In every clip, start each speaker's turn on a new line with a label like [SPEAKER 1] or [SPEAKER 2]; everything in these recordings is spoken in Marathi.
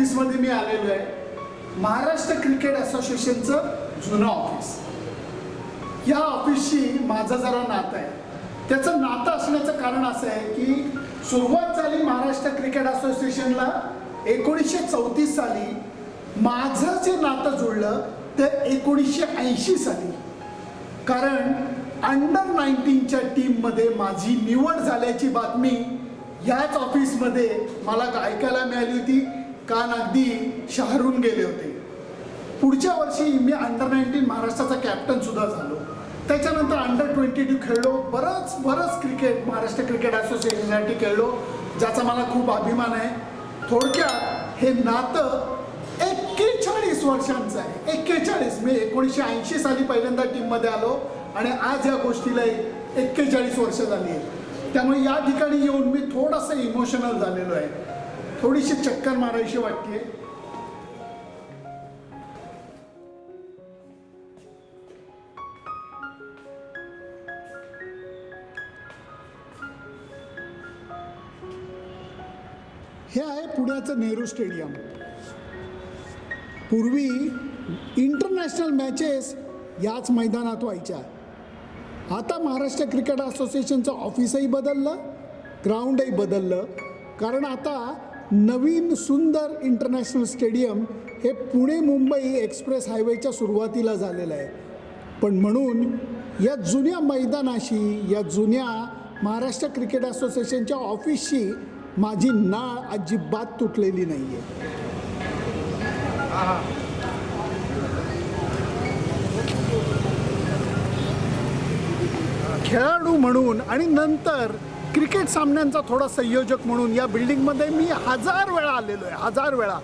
[SPEAKER 1] ऑफिसमध्ये मी आलेलो आहे. महाराष्ट्र क्रिकेट असोसिएशनचं जुनं ऑफिस या ऑफिसशी माझं जरा नातं आहे. त्याचं नातं असण्याचं कारण असं आहे की सुरुवात झाली महाराष्ट्र क्रिकेट असोसिएशनला एकोणीसशे चौतीस साली. माझं जे नातं जुळलं ते एकोणीसशे ऐंशी साली. कारण अंडर नाईन्टीनच्या टीममध्ये माझी निवड झाल्याची बातमी याच ऑफिसमध्ये मला ऐकायला मिळाली होती. कान अगदी शहरून गेले होते. पुढच्या वर्षी मी अंडर नाईन्टीन महाराष्ट्राचा कॅप्टन सुद्धा झालो. त्याच्यानंतर अंडर ट्वेंटी टू खेळलो. बरंच बरंच क्रिकेट महाराष्ट्र क्रिकेट असोसिएशनसाठी खेळलो ज्याचा मला खूप अभिमान आहे. थोडक्यात हे नातं एक्केचाळीस वर्षांचं आहे. एक्केचाळीस मी एकोणीसशे ऐंशी साली पहिल्यांदा टीममध्ये आलो आणि आज या गोष्टीला एक्केचाळीस वर्ष झाली आहे त्यामुळे या ठिकाणी येऊन मी थोडंसं इमोशनल झालेलो आहे. थोडीशी चक्कर मारायची वाटते हे आहे पुण्याचं नेहरू स्टेडियम. पूर्वी इंटरनॅशनल मॅचेस याच मैदानात व्हायच्या. आता महाराष्ट्र क्रिकेट असोसिएशनचं ऑफिसही बदललं ग्राउंडही बदललं. कारण आता नवीन सुंदर इंटरनॅशनल स्टेडियम हे पुणे मुंबई एक्सप्रेस हायवेच्या सुरुवातीला झालेलं आहे. पण म्हणून या जुन्या मैदानाशी या जुन्या महाराष्ट्र क्रिकेट असोसिएशनच्या ऑफिसशी माझी नाळ अजिबात तुटलेली नाही आहे खेळाडू म्हणून आणि नंतर क्रिकेट सामन्यांचा थोडा संयोजक म्हणून या बिल्डिंगमध्ये मी हजार वेळा आलेलो आहे हजार वेळा.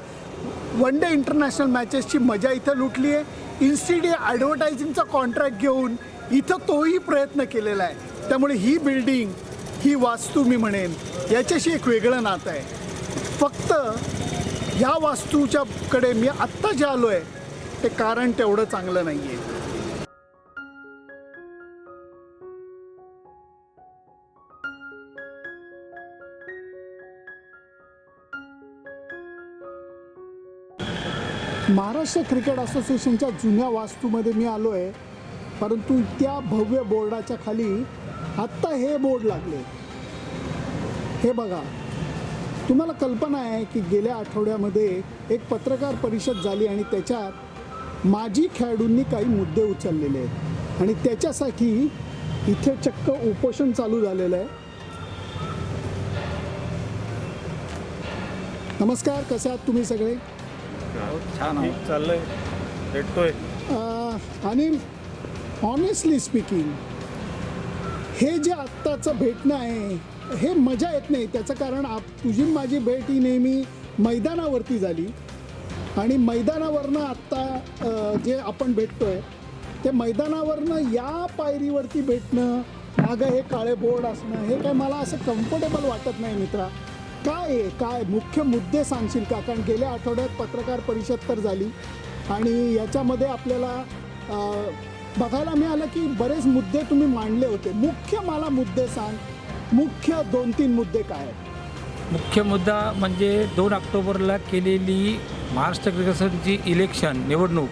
[SPEAKER 1] वन डे इंटरनॅशनल मॅचेसची मजा इथं लुटली आहे. इन्स्टिडी ॲडव्हर्टायझिंगचा कॉन्ट्रॅक्ट घेऊन इथं तोही प्रयत्न केलेला आहे. त्यामुळे ही बिल्डिंग ही वास्तू मी म्हणेन याच्याशी एक वेगळं नातं आहे. फक्त ह्या वास्तूच्याकडे मी आत्ता जे आलो आहे ते कारण तेवढं चांगलं नाही आहे महाराष्ट्र क्रिकेट असोसिएशनच्या जुन्या वास्तूमध्ये मी आलो आहे परंतु त्या भव्य बोर्डाच्या खाली आत्ता हे बोर्ड लागले. हे बघा तुम्हाला कल्पना आहे की गेल्या आठवड्यामध्ये एक पत्रकार परिषद झाली आणि त्याच्यात माजी खेळाडूंनी काही मुद्दे उचललेले आहेत. आणि त्याच्यासाठी इथे चक्क उपोषण चालू झालेलं आहे. नमस्कार कसे आहात तुम्ही सगळे?
[SPEAKER 2] छान आहे. चाललंय. भेटतोय.
[SPEAKER 1] अह, ऑनेस्टली स्पीकिंग हे जे आत्ताचं भेटणं आहे हे मजा येत नाही. त्याचं कारण आप तुझी आणि माझी भेट ही नेहमी मैदानावरती झाली. आणि मैदानावरनं आत्ता अह, जे आपण भेटतोय ते मैदानावरनं या पायरीवरती भेटणं मागं हे काळे बोर्ड असणं हे काय मला असं कम्फर्टेबल वाटत नाही मित्रा. काय आहे? काय? मुख्य मुद्दे सांगशील का? कारण गेल्या आठवड्यात पत्रकार परिषद तर झाली. आणि याच्यामध्ये आपल्याला बघायला मिळालं की बरेच मुद्दे तुम्ही मांडले होते. मुख्य मला मुद्दे सांग. मुख्य दोन तीन मुद्दे काय आहेत?
[SPEAKER 2] मुख्य मुद्दा म्हणजे दोन ऑक्टोबरला केलेली महाराष्ट्र क्रिकेटची इलेक्शन निवडणूक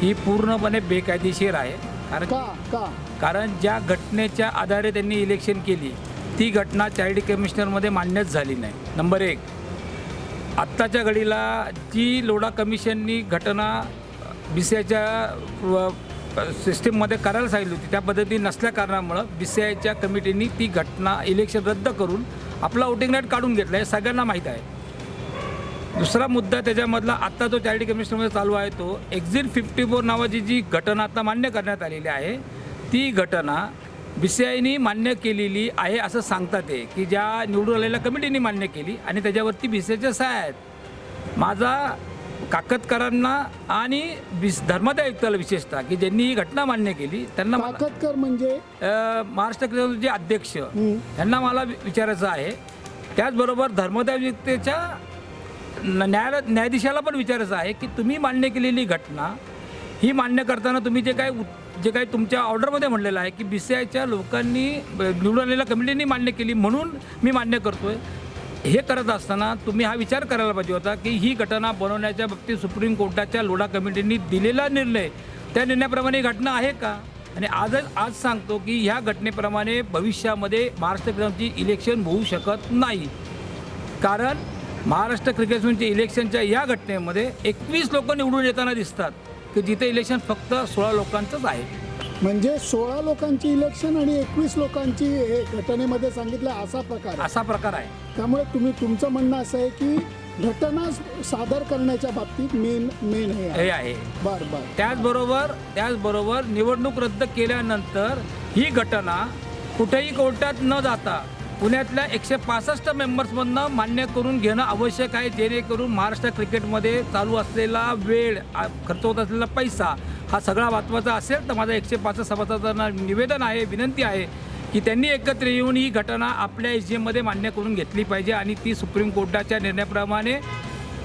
[SPEAKER 2] ही पूर्णपणे बेकायदेशीर आहे. कारण
[SPEAKER 1] का? का?
[SPEAKER 2] कारण ज्या घटनेच्या आधारे त्यांनी इलेक्शन केली ती घटना चॅरिटी कमिशनरमध्ये मान्यच झाली नाही. नंबर एक आत्ताच्या घडीला जी लोढा कमिशननी घटना बी सी आयच्या सिस्टीममध्ये करायला सांगितली होती त्या पद्धती नसल्या कारणामुळं बी सी आयच्या कमिटीनी ती घटना इलेक्शन रद्द करून आपला वोटिंग राईट काढून घेतला हे सगळ्यांना माहीत आहे. दुसरा मुद्दा त्याच्यामधला आत्ता जो चॅरिटी कमिशनरमध्ये चालू आहे तो एक्झिट फिफ्टी फोर नावाची जी घटना आता मान्य करण्यात आलेली आहे ती घटना बी सी आयनी मान्य केलेली आहे असं सांगतात ते की ज्या निवडून आलेल्या कमिटीने मान्य केली आणि त्याच्यावरती बी सी आयच्या सह्या आहेत. माझा काकतकरांना आणि बिस धर्मादाय आयुक्ताला विशेषतः की ज्यांनी ही घटना मान्य केली त्यांना मला-
[SPEAKER 1] ताकदकर म्हणजे?
[SPEAKER 2] अ, महाराष्ट्र क्रिकेटचे अध्यक्ष यांना मला वि- विचारायचं आहे. त्याचबरोबर धर्मदाय आयुक्तेच्या न- न्यायालय न्यायाधीशाला पण विचारायचं आहे की तुम्ही मान्य केलेली घटना ही मान्य करताना तुम्ही जे काय उत- जे काही तुमच्या ऑर्डरमध्ये म्हणलेलं आहे की बी सी आयच्या लोकांनी निवडून आलेल्या कमिटीने मान्य केली म्हणून मी मान्य करतो आहे हे करत असताना तुम्ही हा विचार करायला पाहिजे होता की ही घटना बनवण्याच्या बाबतीत सुप्रीम कोर्टाच्या लोढा कमिटीने दिलेला निर्णय त्या निर्णयाप्रमाणे ही घटना आहे का? आणि आजच आज सांगतो की ह्या घटनेप्रमाणे भविष्यामध्ये महाराष्ट्र क्रिकेटची इलेक्शन होऊ शकत नाही. कारण महाराष्ट्र क्रिकेट इलेक्शनच्या या घटनेमध्ये एकवीस लोक निवडून येताना दिसतात. की जिथे इलेक्शन फक्त सोळा लोकांचंच आहे.
[SPEAKER 1] म्हणजे सोळा लोकांची इलेक्शन आणि एकवीस लोकांची हे घटनेमध्ये सांगितलं असा प्रकार आहे.
[SPEAKER 2] असा प्रकार आहे.
[SPEAKER 1] त्यामुळे तुम्ही तुमचं म्हणणं असं आहे की घटना सादर करण्याच्या बाबतीत मेन मेन हे आहे.
[SPEAKER 2] हे आहे.
[SPEAKER 1] बर बर.
[SPEAKER 2] त्याचबरोबर त्याचबरोबर निवडणूक रद्द केल्यानंतर ही घटना कुठेही कोर्टात न जाता पुण्यातल्या एकशे पासष्ट मेंबर्समधनं मान्य करून घेणं आवश्यक आहे जेणेकरून महाराष्ट्र क्रिकेटमध्ये चालू असलेला वेळ खर्च होत असलेला पैसा हा सगळा वाचवायचा असेल तर माझं एकशे पासष्ट सभासदांना निवेदन आहे विनंती आहे की त्यांनी एकत्र येऊन ही घटना आपल्या एस जी एममध्ये मान्य करून घेतली पाहिजे आणि ती सुप्रीम कोर्टाच्या निर्णयाप्रमाणे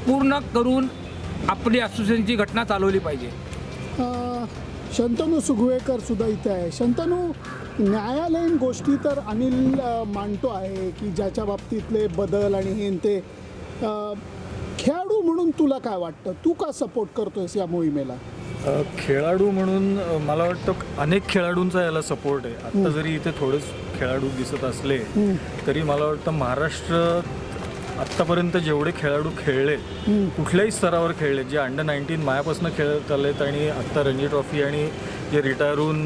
[SPEAKER 2] पूर्ण करून आपली असोसिएशनची घटना चालवली पाहिजे.
[SPEAKER 1] शंतनू सुगवेकर सुद्धा इथे आहे. शंतनू न्यायालयीन गोष्टी तर अनिल मांडतो आहे की ज्याच्या बाबतीतले बदल आणि हे ते. खेळाडू म्हणून तुला काय वाटतं? तू का सपोर्ट करतोयस या मोहिमेला?
[SPEAKER 3] खेळाडू म्हणून मला वाटतं अनेक खेळाडूंचा याला सपोर्ट आहे. आत्ता जरी इथे थोडेच खेळाडू दिसत असले तरी मला वाटतं महाराष्ट्र आत्तापर्यंत जेवढे खेळाडू खेळले कुठल्याही स्तरावर खेळले जे अंडर नाईन्टीन मायापासून खेळत आलेत आणि आत्ता रणजी ट्रॉफी आणि जे रिटायर होऊन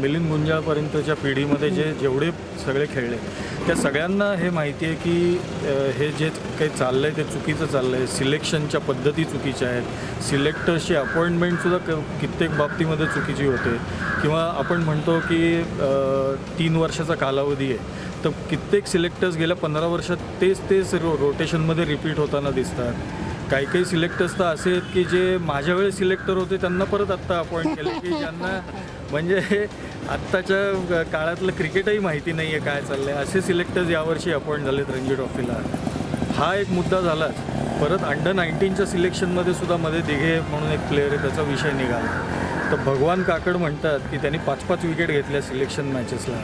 [SPEAKER 3] मिलिंद गुंजाळपर्यंतच्या पिढीमध्ये जे जेवढे सगळे खेळले त्या सगळ्यांना हे माहिती आहे की हे जे काही चाललं आहे ते चुकीचं चाललं आहे सिलेक्शनच्या पद्धती चुकीच्या आहेत. सिलेक्टर्सची अपॉइंटमेंटसुद्धा क कित्येक बाबतीमध्ये चुकीची होते. किंवा आपण म्हणतो की तीन वर्षाचा कालावधी आहे. तर कित्येक सिलेक्टर्स गेल्या पंधरा वर्षात तेच तेच रो रोटेशनमध्ये रिपीट होताना दिसतात. काही काही सिलेक्टर्स तर असे आहेत की जे माझ्या वेळेस सिलेक्टर होते त्यांना परत आत्ता अपॉइंट केले की ज्यांना म्हणजे आत्ताच्या काळातलं क्रिकेटही माहिती नाही आहे काय चाललं आहे असे सिलेक्टर्स यावर्षी अपॉइंट झालेत रणजी ट्रॉफीला. हा एक मुद्दा झालाच. परत अंडर नाईन्टीनच्या सिलेक्शनमध्ये सुद्धा मध्ये दिघे म्हणून एक प्लेअर आहे त्याचा विषय निघाला. तर भगवान काकड म्हणतात की त्यांनी पाच पाच विकेट घेतल्या सिलेक्शन मॅचेसला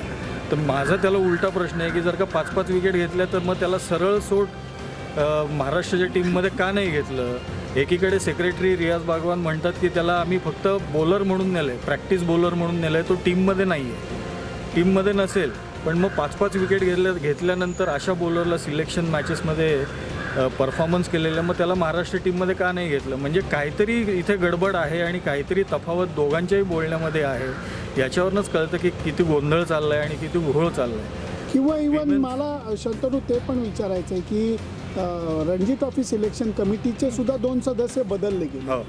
[SPEAKER 3] तर माझा त्याला उलटा प्रश्न आहे की जर का पाच पाच विकेट घेतल्या तर मग त्याला सरळ सोड अ, महाराष्ट्राच्या टीममध्ये का नाही घेतलं? एकीकडे सेक्रेटरी रियाज बागवान म्हणतात की त्याला आम्ही फक्त बॉलर म्हणून नेलं आहे प्रॅक्टिस बॉलर म्हणून नेलं आहे तो टीममध्ये नाही आहे टीममध्ये नसेल पण मग पाच पाच विकेट घेतल्या घेतल्यानंतर अशा बॉलरला सिलेक्शन मॅचेसमध्ये परफॉर्मन्स केलेलं मग त्याला महाराष्ट्र टीममध्ये का नाही घेतलं? म्हणजे काहीतरी इथे गडबड आहे आणि काहीतरी तफावत दोघांच्याही बोलण्यामध्ये आहे. याच्यावरनंच कळतं की किती गोंधळ चालला आहे आणि किती घोळ चालला आहे
[SPEAKER 1] किंवा इवन मला शंतनू ते पण विचारायचं आहे की रणजी ट्रॉफी सिलेक्शन कमिटीचे सुद्धा दोन सदस्य बदलले गेले.
[SPEAKER 3] हो.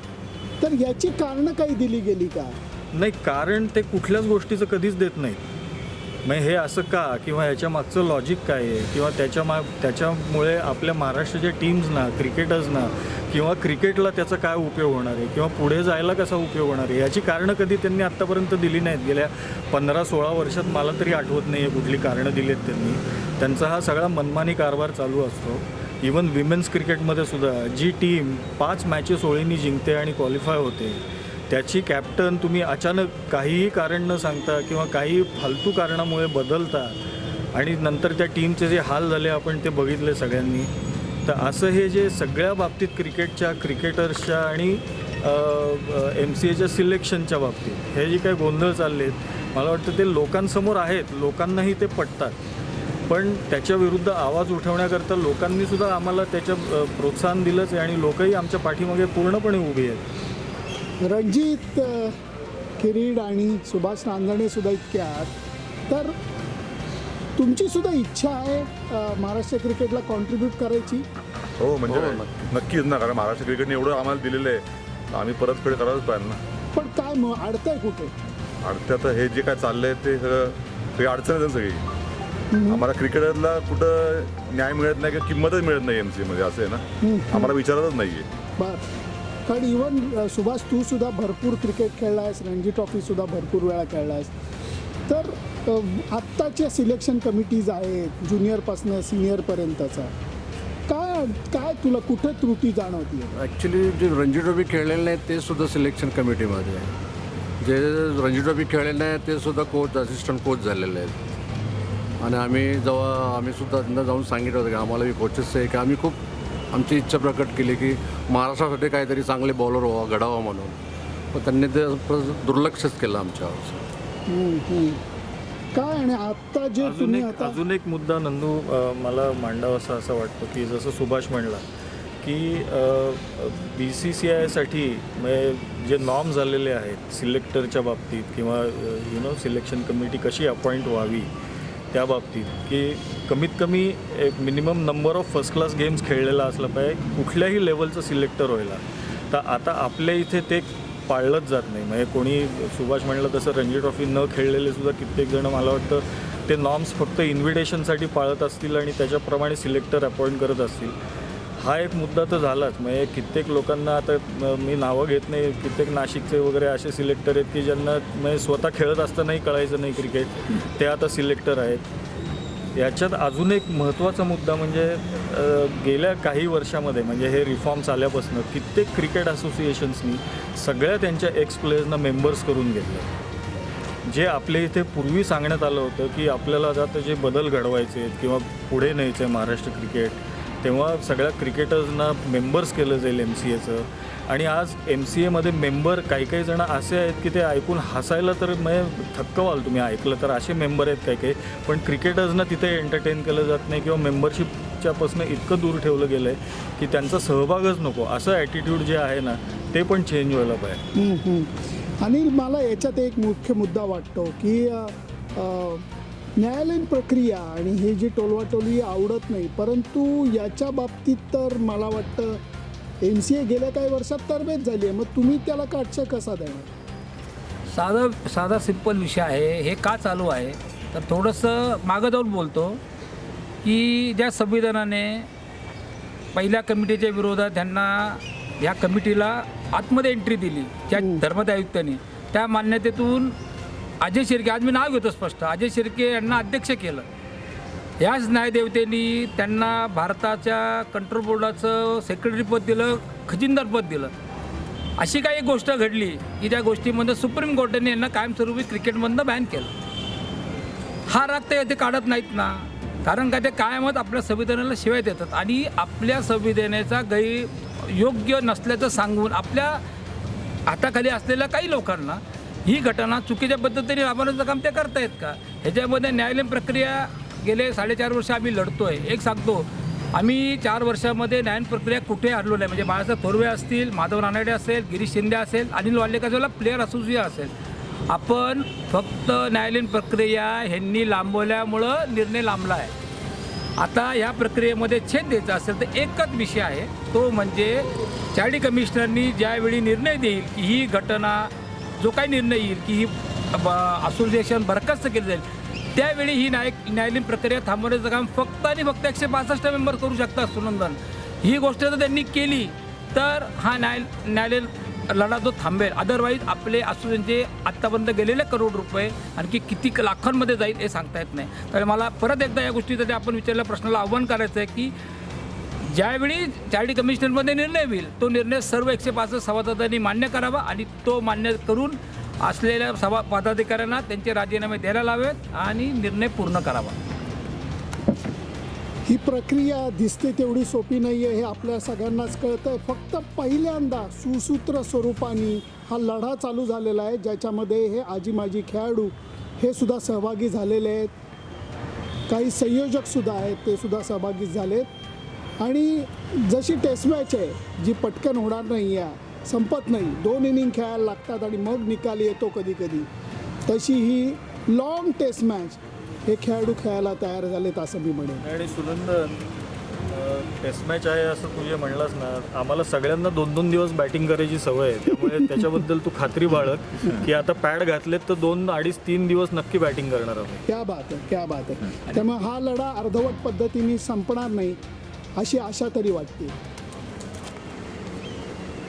[SPEAKER 1] तर याची कारणं काही दिली गेली का?
[SPEAKER 3] नाही कारण ते कुठल्याच गोष्टीचं कधीच देत नाहीत. मग हे असं का? किंवा ह्याच्या मागचं लॉजिक काय आहे? किंवा त्याच्या मा त्याच्यामुळे आपल्या महाराष्ट्राच्या टीम्सना क्रिकेटर्सना किंवा क्रिकेटला त्याचा काय उपयोग होणार आहे? किंवा पुढे जायला कसा उपयोग होणार आहे? याची कारणं कधी त्यांनी आत्तापर्यंत दिली नाहीत. गेल्या पंधरा सोळा वर्षात मला तरी आठवत नाही आहे कुठली कारणं दिली आहेत त्यांनी. त्यांचा हा सगळा मनमानी कारभार चालू असतो. इवन विमेन्स क्रिकेटमध्ये सुद्धा जी टीम पाच मॅचेस ओळींनी जिंकते आणि क्वालिफाय होते त्याची कॅप्टन तुम्ही अचानक काहीही कारण न सांगता किंवा काही फालतू कारणामुळे बदलता आणि नंतर त्या टीमचे जे हाल झाले आपण ते बघितले सगळ्यांनी. तर असं हे जे सगळ्या बाबतीत क्रिकेटच्या क्रिकेटर्सच्या आणि एम सी एच्या सिलेक्शनच्या बाबतीत हे जे काही गोंधळ चालले आहेत मला वाटतं ते लोकांसमोर आहेत लोकांनाही ते पटतात. पण त्याच्या विरुद्ध आवाज उठवण्याकरता लोकांनी सुद्धा आम्हाला त्याच्या प्रोत्साहन दिलंच आहे आणि लोकही आमच्या पाठीमागे पूर्णपणे उभी आहेत.
[SPEAKER 1] रणजित किरीड आणि सुभाष रांजणे सुद्धा इतके आहात. तर तुमची सुद्धा इच्छा आहे महाराष्ट्र क्रिकेटला कॉन्ट्रीब्यूट करायची?
[SPEAKER 4] हो म्हणजे नक्कीच ना कारण महाराष्ट्र क्रिकेटने एवढं आम्हाला दिलेलं आहे. आम्ही परतफेड करायलाच पाहिजे ना.
[SPEAKER 1] पण काय मग अडतंय कुठे?
[SPEAKER 4] आता हे जे काय चाललंय ते सगळं सगळी अडचण आहे सगळी. आम्हाला क्रिकेटरला कुठं न्याय मिळत नाही किंवा किंमतच मिळत नाही एम सी मध्ये असं आहे ना? आम्हाला विचारतच नाही आहे
[SPEAKER 1] बर. कारण इवन सुभाष तू सुद्धा भरपूर क्रिकेट खेळलायस रणजी ट्रॉफी सुद्धा भरपूर वेळा खेळलायस. तर अ, आत्ताच्या सिलेक्शन कमिटीज आहेत ज्युनियरपासनं सिनियरपर्यंतचा काय काय तुला कुठे त्रुटी जाणवते
[SPEAKER 5] ॲक्च्युली जे रणजी ट्रॉफी खेळलेले नाहीत ते सुद्धा सिलेक्शन कमिटीमध्ये आहे. जे रणजी ट्रॉफी खेळलेले नाहीत ते सुद्धा कोच असिस्टंट कोच झालेले आहेत. आणि आम्ही जेव्हा आम्ही सुद्धा त्यांना जाऊन सांगितलं होतं की आम्हाला ही कोचेस आहे की आम्ही खूप आमची इच्छा प्रकट केली की महाराष्ट्रासाठी काहीतरी चांगले बॉलर व्हावा घडावा म्हणून. पण त्यांनी ते दुर्लक्षच केलं आमच्यावर.
[SPEAKER 1] काय आणि आता जे
[SPEAKER 3] अजून
[SPEAKER 1] तुम्ही
[SPEAKER 3] एक
[SPEAKER 1] आता
[SPEAKER 3] अजून एक मुद्दा नंदू मला मांडावासा असं वाटतं की जसं सुभाष म्हणला की बी सी सी आयसाठी म्हणजे जे नॉर्म झालेले आहेत सिलेक्टरच्या बाबतीत किंवा यु नो सिलेक्शन कमिटी कशी अपॉइंट व्हावी त्या बाबतीत की कमीत कमी एक minimum number of first class games खेळलेला असला पाहिजे कुठल्याही लेवलचं सिलेक्टर व्हायला. तर आता आपल्या इथे ते पाळलंच जात नाही. म्हणजे कोणी सुभाष म्हणलं तसं रणजी ट्रॉफी न खेळलेले सुद्धा कित्येक जण मला वाटतं ते नॉर्म्स फक्त इन्व्हिटेशनसाठी पाळत असतील आणि त्याच्याप्रमाणे सिलेक्टर अपॉइंट करत असतील. हा एक मुद्दा तर झालाच. म्हणजे कित्येक लोकांना आता मी नावं घेत नाही. कित्येक नाशिकचे वगैरे असे सिलेक्टर आहेत की ज्यांना म्हणजे स्वतः खेळत असतानाही कळायचं नाही क्रिकेट ते आता सिलेक्टर आहेत. याच्यात अजून एक महत्त्वाचा मुद्दा म्हणजे गेल्या काही वर्षामध्ये म्हणजे हे रिफॉर्म्स आल्यापासून कित्येक क्रिकेट असोसिएशन्सनी सगळ्या त्यांच्या एक्स प्लेयर्सना मेंबर्स करून घेतलं. जे आपल्या इथे पूर्वी सांगण्यात आलं होतं की आपल्याला आता जे बदल घडवायचे आहेत किंवा पुढे न्यायचं आहे महाराष्ट्र क्रिकेट तेव्हा सगळ्या क्रिकेटर्सना मेंबर्स केलं जाईल एम सी एचं आणि आज एम सी एमध्ये मेंबर काही काही जण असे आहेत की ते ऐकून हसायला तर म्हणजे थक्क व्हाल तुम्ही ऐकलं तर असे मेंबर आहेत काही काही. पण क्रिकेटर्सना तिथे एंटरटेन केलं जात नाही किंवा मेंबरशिपच्यापासून इतकं दूर ठेवलं गेलं आहे की त्यांचा सहभागच नको. असं ॲटिट्यूड जे आहे ना ते पण चेंज व्हायला पाहिजे.
[SPEAKER 1] आणि मला याच्यात एक मुख्य मुद्दा वाटतो की न्यायालयीन प्रक्रिया आणि हे जी टोलवाटोली आवडत नाही परंतु याच्या बाबतीत तर मला वाटतं एम सी ए गेल्या काही वर्षात तरबेज झाली आहे. मग तुम्ही त्याला काटछा कसा देणार?
[SPEAKER 2] साधं साधा सिंपल विषय आहे. हे का चालू आहे? तर थोडंसं मागं जाऊन बोलतो की ज्या संविधानाने पहिल्या कमिटीच्या विरोधात त्यांना ह्या कमिटीला आतमध्ये एंट्री दिली ज्या धर्मदाय आयुक्तांनी त्या मान्यतेतून अजय शिर्के आज मी नाव घेतो स्पष्ट. अजय शिर्के यांना अध्यक्ष केलं. याच न्यायदेवतेनी त्यांना भारताच्या कंट्रोल बोर्डाचं सेक्रेटरीपद दिलं खजिनदारपद दिलं. अशी काही गोष्ट घडली की त्या गोष्टीमध्ये सुप्रीम कोर्टाने यांना कायमस्वरूपी क्रिकेटमधनं बॅन केलं. हा राग ते येथे काढत नाहीत ना. कारण का ते कायमच आपल्या संविधानाला शिवाय देतात. आणि आपल्या संविधानाचा गै योग्य नसल्याचं सांगून आपल्या हाताखाली असलेल्या काही लोकांना ही घटना चुकीच्या पद्धतीने राबवण्याचं काम ते करतायत का? ह्याच्यामध्ये न्यायालयीन प्रक्रिया गेले साडेचार वर्ष आम्ही लढतो आहे एक सांगतो आम्ही चार वर्षामध्ये न्यायन प्रक्रिया कुठे हरलो नाही. म्हणजे बाळासाहेब थोरवे असतील माधव रानडे असेल गिरीश शिंदे असेल अनिल वाल्लेकाजोला प्लेअर असोसिएशन असेल. आपण फक्त न्यायालयीन प्रक्रिया ह्यांनी लांबवल्यामुळं निर्णय लांबला आहे. आता ह्या प्रक्रियेमध्ये छेद द्यायचा असेल तर एकच विषय आहे. तो म्हणजे चॅरिटी कमिशनरनी ज्यावेळी निर्णय देईल की ही घटना जो काही निर्णय येईल की ही असोसिएशन बरखास्त केली जाईल त्यावेळी ही न्याय न्यायालयीन प्रक्रिया थांबवण्याचं काम फक्त आणि फक्त एकशे पासष्ट मेंबर करू शकतात सुनंदन. ही गोष्ट जर त्यांनी केली तर हा न्याय न्यायालयीन लढा जो थांबेल अदरवाईज आपले असोसिएशनचे आत्तापर्यंत गेलेले करोड रुपये आणखी किती लाखांमध्ये जाईल हे सांगता येत नाही. तर मला परत एकदा या गोष्टीसाठी आपण विचारलेल्या प्रश्नाला आव्हान करायचं आहे की ज्यावेळी चॅरिटी कमिशनरमध्ये निर्णय होईल तो निर्णय सर्व एकशे पासष्ट सभासदांनी मान्य करावा आणि तो मान्य करून असलेल्या सभा पदाधिकाऱ्यांना त्यांचे राजीनामे द्यायला लावेत आणि निर्णय पूर्ण करावा.
[SPEAKER 1] ही प्रक्रिया दिसते तेवढी सोपी नाही आहे हे आपल्या सगळ्यांनाच कळतं फक्त पहिल्यांदा सुसूत्र स्वरूपाने हा लढा चालू झालेला आहे ज्याच्यामध्ये हे आजी माजी खेळाडू हे सुद्धा सहभागी झालेले आहेत. काही संयोजकसुद्धा आहेत ते सुद्धा सहभागी झालेत. आणि जशी टेस्ट मॅच आहे जी पटकन होणार नाही आहे संपत नाही. दोन इनिंग खेळायला लागतात आणि मग निकाल येतो कधी कधी तशी ही लॉंग टेस्ट मॅच हे खेळाडू खेळायला तयार झालेत असं मी म्हणेन.
[SPEAKER 3] आणि सुनंदन टेस्ट मॅच आहे असं तुझे म्हणलास ना आम्हाला सगळ्यांना दोन दोन दिवस बॅटिंग करायची सवय आहे. त्यामुळे त्याच्याबद्दल तू खात्री बाळग की आता पॅड घातलेत तर दोन अडीच तीन दिवस नक्की बॅटिंग करणार आहोत.
[SPEAKER 1] क्या बात आहे क्या बात आहे. त्यामुळे हा लढा अर्धवट पद्धतीने संपणार नाही. अशी आशा तरी वाटते.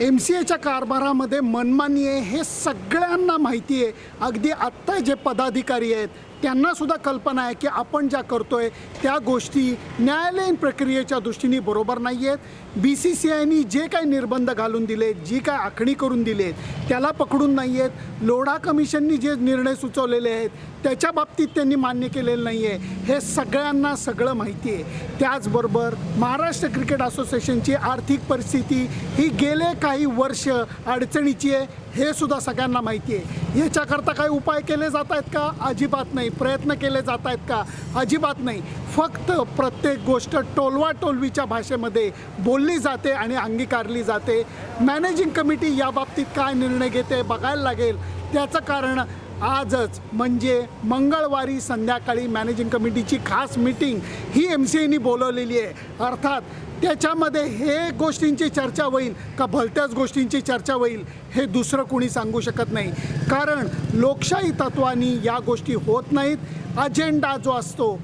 [SPEAKER 1] एम सी एच्या कारभारामध्ये मनमानी आहे हे सगळ्यांना माहिती आहे. अगदी आत्ता जे पदाधिकारी आहेत त्यांना सुद्धा कल्पना आहे की आपण ज्या करतोय त्या गोष्टी न्यायालयीन प्रक्रियेच्या दृष्टीने बरोबर नाही आहेत बी सी सी आयनी जे काही निर्बंध घालून दिलेत जी काय आखणी करून दिलेत त्याला पकडून नाही आहेत लोढा कमिशननी जे निर्णय सुचवलेले आहेत त्याच्या बाबतीत त्यांनी मान्य केलेलं नाही आहे हे सगळ्यांना सगळं माहिती आहे त्याचबरोबर महाराष्ट्र क्रिकेट असोसिएशनची आर्थिक परिस्थिती ही गेले काही वर्ष अडचणीची आहे. हे सुद्धा सगळ्यांना माहिती आहे. ह्याच्याकरता काही उपाय केले जात आहेत का? अजिबात नाही. प्रयत्न केले जात आहेत का? अजिबात नाही. फक्त प्रत्येक गोष्ट टोलवा टोलवीच्या भाषेमध्ये बोलली जाते आणि अंगीकारली जाते. मॅनेजिंग कमिटी या बाबतीत काय निर्णय घेते बघायला लागेल. त्याचं कारण आजच म्हणजे मंगळवारी संध्याकाळी मॅनेजिंग कमिटीची खास मीटिंग ही एम सी एनी बोलवलेली आहे. अर्थात त्याच्यामध्ये हे गोष्टींची चर्चा होईल का भलत्याच गोष्टींची चर्चा होईल हे दुसरं कोणी सांगू शकत नाही. कारण लोकशाही तत्वानी या गोष्टी होत नाहीत. अजेंडा जो असतो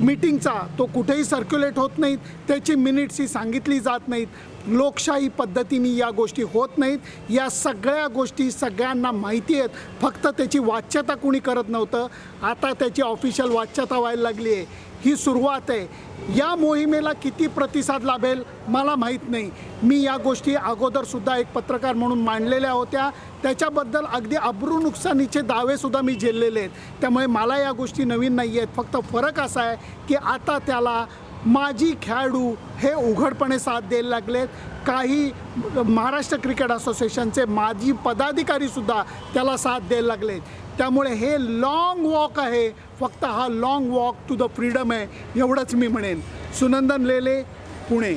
[SPEAKER 1] मीटिंगचा तो कुठेही सर्क्युलेट होत नाहीत. त्याची मिनिट्स ही सांगितली जात नाहीत. लोकशाही पद्धतीने या गोष्टी होत नाहीत. या सगळ्या गोष्टी सगळ्यांना माहिती आहेत. फक्त त्याची वाच्यता कुणी करत नव्हतं. आता त्याची ऑफिशियल वाच्यता व्हायला लागली आहे. ही सुरुवात आहे. या मोहिमेला किती प्रतिसाद लाभेल मला माहीत नाही. मी या गोष्टी अगोदरसुद्धा एक पत्रकार म्हणून मांडलेल्या होत्या. त्याच्याबद्दल अगदी अब्रू नुकसानीचे दावेसुद्धा मी झेललेले आहेत. त्यामुळे मला या गोष्टी नवीन नाही आहेत फक्त फरक असा आहे की आता त्याला माजी खेळाडू हे उघडपणे साथ द्यायला लागलेत. काही महाराष्ट्र क्रिकेट असोसिएशनचे माजी पदाधिकारीसुद्धा त्याला साथ द्यायला लागलेत. त्यामुळे हे लाँग वॉक आहे. फक्त हा long walk to the freedom आहे. एवढंच मी म्हणेन. सुनंदन लेले पुणे.